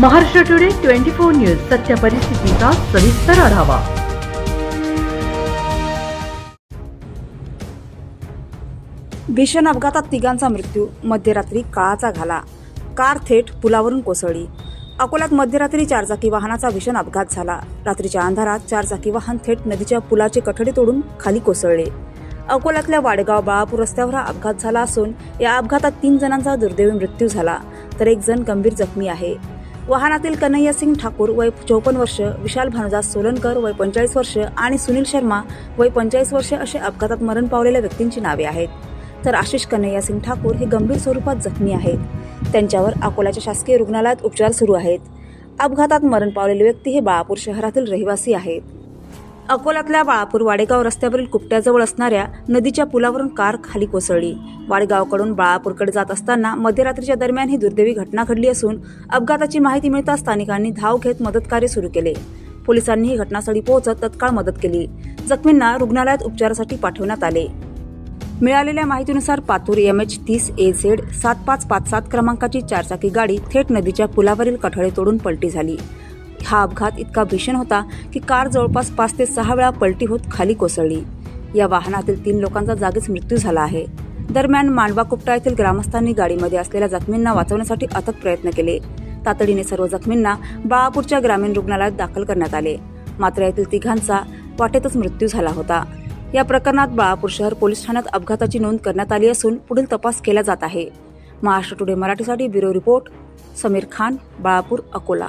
Maharashtra today twenty four news सत्य परिस्थितीचा सविस्तर आढावा. भीषण अपघातात तिघांचा मृत्यू मध्यरात्री काळाचा घाला. कार थेट पुलावरून कोसळली. अकोल्यात मध्यरात्री चारचाकी वाहनाचा भीषण अपघात झाला. रात्रीच्या अंधारात चारचाकी वाहन थेट नदीच्या पुलाचे कठडे तोडून खाली कोसळले. अकोल्यातल्या वाडेगाव बाळापूर रस्त्यावर हा अपघात झाला असून या अपघातात तीन जणांचा दुर्दैवी मृत्यू झाला तर एक जण गंभीर जखमी आहे. वाहनातील कन्हैया सिंग ठाकूर वय चौपन्न वर्ष विशाल भानुदास सोलनकर वय पंचेचाळीस वर्ष आणि सुनील शर्मा वय पंचेचाळीस वर्ष असे अपघातात मरण पावलेल्या व्यक्तींची नावे आहेत. तर आशिष कन्हैया सिंग ठाकूर हे गंभीर स्वरूपात जखमी आहेत. त्यांच्यावर अकोल्याच्या शासकीय रुग्णालयात उपचार सुरू आहेत. अपघातात मरण पावलेले व्यक्ती हे बाळापूर शहरातील रहिवासी आहेत. अकोल्यातल्या बाळापूर वाडेगाव रस्त्यावरील कुपट्याजवळ असणाऱ्या नदीच्या पुलावरून कार खाली कोसळली. वाडेगावकडून बाळापूरकडे जात असताना मध्यरात्रीच्या दरम्यान ही दुर्दैवी घटना घडली असून अपघाताची माहिती मिळताच स्थानिकांनी धाव घेत मदतकार्य सुरू केले. पोलिसांनी ही घटनास्थळी पोहोचत तत्काळ मदत केली. जखमींना रुग्णालयात उपचारासाठी पाठवण्यात आले. मिळालेल्या माहितीनुसार पातूर एम एच तीस ए झेड सात पाच पाच सात क्रमांकाची चारचाकी गाडी थेट नदीच्या पुलावरील कठडे तोडून पलटी झाली. हा अपघात इतका भीषण होता की कार जवळपास पाच ते सहा वेळा पलटी होत खाली कोसळली. या वाहनातील तीन लोकांचा जागीच मृत्यू झाला आहे. दरम्यान मांडवा कुपटा येथील ग्रामस्थांनी गाडीमध्ये असलेल्या जखमींना वाचवण्यासाठी अथक प्रयत्न केले. तातडीने सर्व जखमींना बाळापूरच्या ग्रामीण रुग्णालयात दाखल करण्यात आले. मात्र यातील तिघांचा वाटेतच मृत्यू झाला होता. या प्रकरणात बाळापूर शहर पोलीस ठाण्यात अपघाताची नोंद करण्यात आली असून पुढील तपास केला जात आहे. महाराष्ट्र टुडे मराठीसाठी ब्युरो रिपोर्ट समीर खान बाळापूर अकोला.